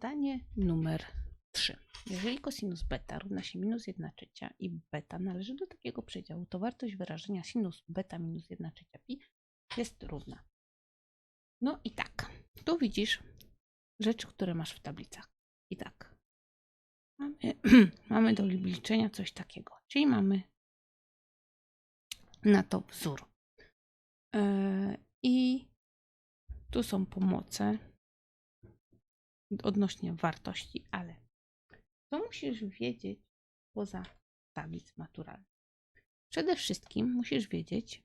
Zadanie numer 3. Jeżeli cosinus beta równa się minus 1 trzecia i beta należy do takiego przedziału, to wartość wyrażenia sinus beta minus 1 trzecia pi jest równa. No i tak, tu widzisz rzeczy, które masz w tablicach. I tak, mamy, mamy do liczenia coś takiego, czyli mamy na to wzór. Yy, I tu są pomoce odnośnie wartości, ale co musisz wiedzieć poza tablic maturalnych? Przede wszystkim musisz wiedzieć,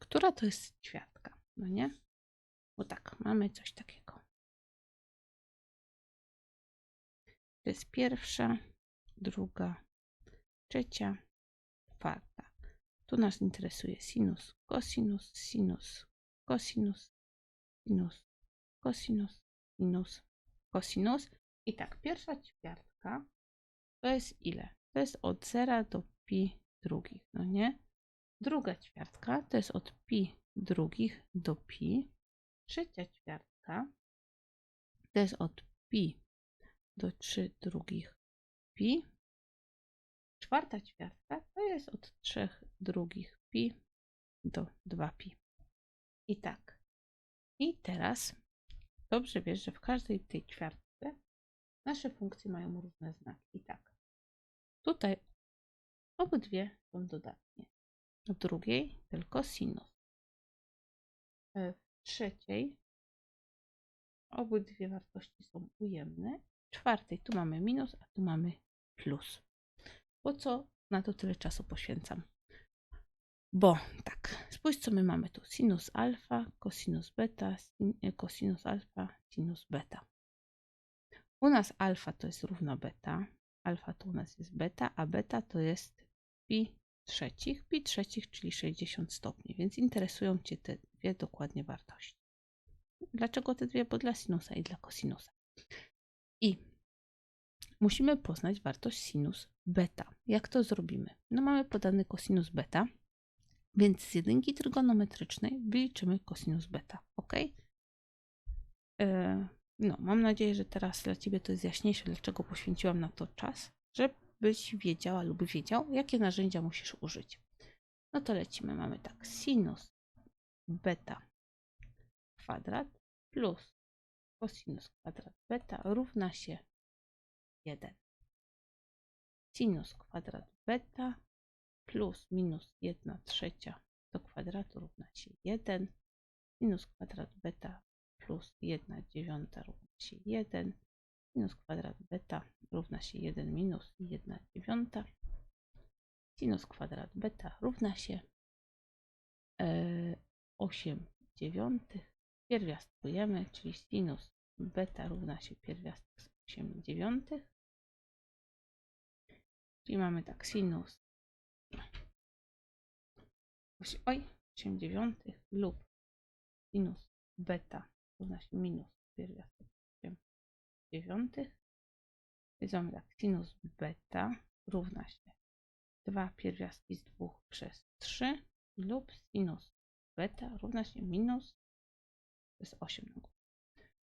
która to jest ćwiartka, no nie? Bo tak, mamy coś takiego. To jest pierwsza, druga, trzecia, czwarta. Tu nas interesuje sinus, cosinus, sinus, cosinus, sinus, cosinus, sinus, cosinus. I tak, pierwsza ćwiartka to jest ile? To jest od 0 do pi drugich, no nie? Druga ćwiartka to jest od pi drugich do pi. Trzecia ćwiartka to jest od pi do 3 drugich pi. Czwarta ćwiartka to jest od 3 drugich pi do 2 pi. I tak. I teraz dobrze wiesz, że w każdej tej ćwiartce nasze funkcje mają różne znaki. I tak. Tutaj obydwie są dodatnie. W drugiej tylko sinus. E, W trzeciej obydwie wartości są ujemne. W czwartej tu mamy minus, a tu mamy plus. Po co na to tyle czasu poświęcam? Bo tak, spójrz co my mamy tu. Sinus alfa, cosinus beta, sin, e, cosinus alfa, sinus beta. U nas alfa to jest równa beta, alfa to u nas jest beta, a beta to jest pi trzecich, pi trzecich, czyli 60 stopni, więc interesują Cię te dwie dokładnie wartości. Dlaczego te dwie? Bo dla sinusa i dla kosinusa. I musimy poznać wartość sinus beta. Jak to zrobimy? No mamy podany kosinus beta, więc z jedynki trygonometrycznej wyliczymy kosinus beta, ok? Yy, no, mam nadzieję, że teraz dla Ciebie to jest jaśniejsze, dlaczego poświęciłam na to czas, żebyś wiedziała lub wiedział, jakie narzędzia musisz użyć. No to lecimy. Mamy tak, sinus beta kwadrat plus cosinus kwadrat beta równa się 1. Sinus kwadrat beta plus minus 1 trzecia do kwadratu równa się 1. Sinus kwadrat beta plus 1 dziewiąta równa się 1. Sinus kwadrat beta równa się 1 minus 1 dziewiąta. Sinus kwadrat beta równa się e, 8 dziewiątych. Pierwiastkujemy, czyli sinus beta równa się pierwiastek z 8 dziewiątych. Czyli mamy tak sinus osi- oj, 8 dziewiątych lub sinus beta równa się minus pierwiastek 8 dziewiątych. Mamy tak, sinus beta równa się 2 pierwiastki z 2 przez 3 lub sinus beta równa się minus jest 8 na górę.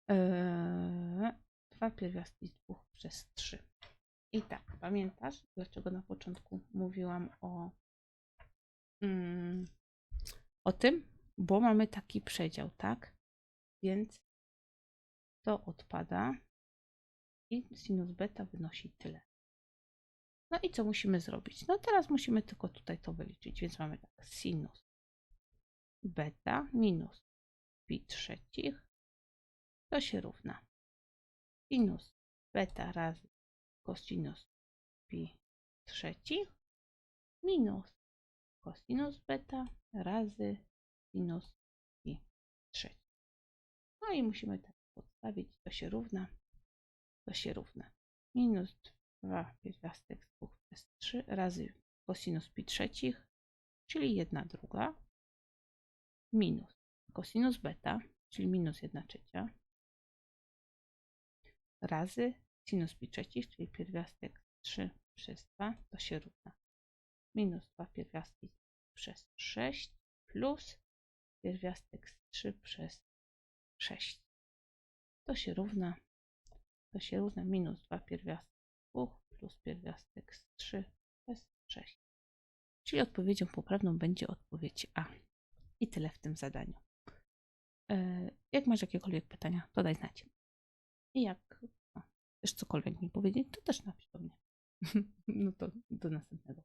Eee, 2 pierwiastki z 2 przez 3. I tak, pamiętasz, dlaczego na początku mówiłam o, mm, o tym? Bo mamy taki przedział, tak? Więc to odpada i sinus beta wynosi tyle. No i co musimy zrobić? No teraz musimy tylko tutaj to wyliczyć, więc mamy tak, sinus beta minus pi trzecich to się równa sinus beta razy cosinus pi trzecich minus cosinus beta razy sinus pi trzecich. No i musimy tak podstawić, to się równa, to się równa. Minus 2 pierwiastek z 2 przez 3 razy cosinus pi trzecich, czyli 1 druga, minus cosinus beta, czyli minus 1 trzecia, razy sinus pi trzecich, czyli pierwiastek 3 przez 2, to się równa. Minus 2 pierwiastki przez 6 plus pierwiastek z 3 przez 6. To się równa to się równa minus 2 pierwiastek 2 plus pierwiastek z 3 to jest 6. Czyli odpowiedzią poprawną będzie odpowiedź A. I tyle w tym zadaniu. E, Jak masz jakiekolwiek pytania, to daj znać. I jak chcesz cokolwiek mi powiedzieć, to też napisz do mnie. No to do następnego.